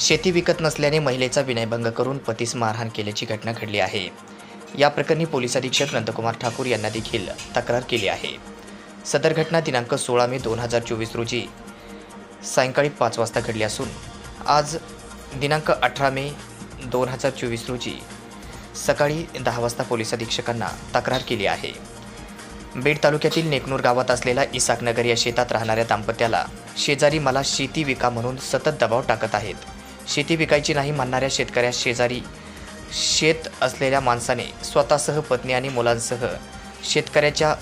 शेती विकत नसल्याने महिलेचा विनयभंग करून पतीस मारहाण केल्याची घटना घडली आहे. या प्रकरणी पोलीस अधीक्षक नंदकुमार ठाकूर यांना देखील तक्रार केली आहे. सदर घटना दिनांक सोळा मे दोन हजार चोवीस रोजी सायंकाळी पाच वाजता घडली असून आज दिनांक अठरा मे दोन हजार चोवीस रोजी सकाळी दहा वाजता पोलीस अधीक्षकांना तक्रार केली आहे. बीड तालुक्यातील नेकनूर गावात असलेल्या इसाकनगर या शेतात राहणाऱ्या दाम्पत्याला शेजारी मला शेती विका म्हणून सतत दबाव टाकत आहेत. शेती विकायची नाही म्हणणाऱ्या शेतकऱ्या शेजारी शेत असलेल्या माणसाने स्वतःसह पत्नी आणि मुलांसह शेतकऱ्याच्या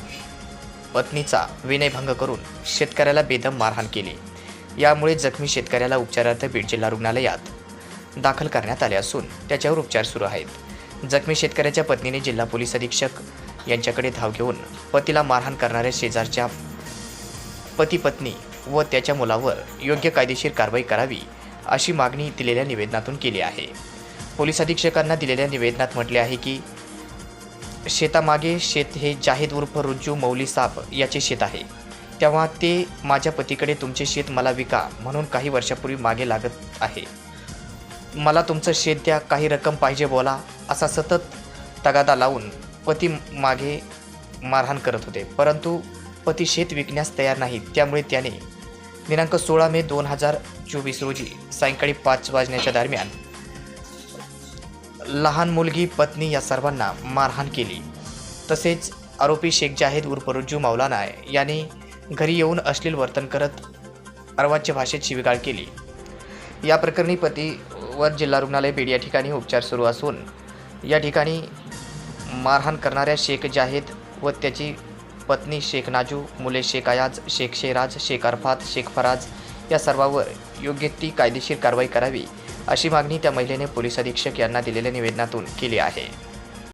पत्नीचा विनयभंग करून शेतकऱ्याला बेदम मारहाण केली. यामुळे जखमी शेतकऱ्याला उपचारार्थ बीड जिल्हा रुग्णालयात दाखल करण्यात आले असून त्याच्यावर उपचार सुरू आहेत. जखमी शेतकऱ्याच्या पत्नीने जिल्हा पोलीस अधीक्षक यांच्याकडे धाव घेऊन पतीला मारहाण करणाऱ्या शेजारच्या पती पत्नी व त्याच्या मुलावर योग्य कायदेशीर कारवाई करावी अशी मागणी दिलेल्या निवेदनातून केली आहे. पोलीस अधीक्षकांना दिलेल्या निवेदनात म्हटले आहे की शेतामागे शेत हे जाहीद उर्फ रुज्जू मौली साप याचे शेत आहे. तेव्हा ते माझ्या पतीकडे तुमचे शेत मला विका म्हणून काही वर्षापूर्वी मागे लागत आहे. मला तुमचं शेत द्या काही रक्कम पाहिजे बोला असा सतत तगादा लावून पती मागे मारहाण करत होते. परंतु पती शेत विकण्यास तयार नाही त्यामुळे त्याने दिनांक सोळा मे दोन हजार चोवीस रोजी सायंकाळी पाच वाजण्याच्या दरम्यान लहान मुलगी पत्नी या सर्वांना मारहाण केली. तसेच आरोपी शेख जाहीद उर्फ रुज्जू मौलाना यांनी घरी येऊन अश्लील वर्तन करत अर्वाच्य भाषेत शिविगाळ केली. या प्रकरणी पतीवर जिल्हा रुग्णालय बीड या ठिकाणी उपचार सुरू असून या ठिकाणी मारहाण करणाऱ्या शेख जाहेद व त्याची पत्नी शेख नाजू मुले शेख अयाज शेख शेराज शेख अरफात शेख फराज या सर्वांवर योग्य ती कायदेशीर कारवाई करावी अशी मागणी त्या महिलेने पोलीस अधीक्षक यांना दिलेल्या निवेदनातून केली आहे.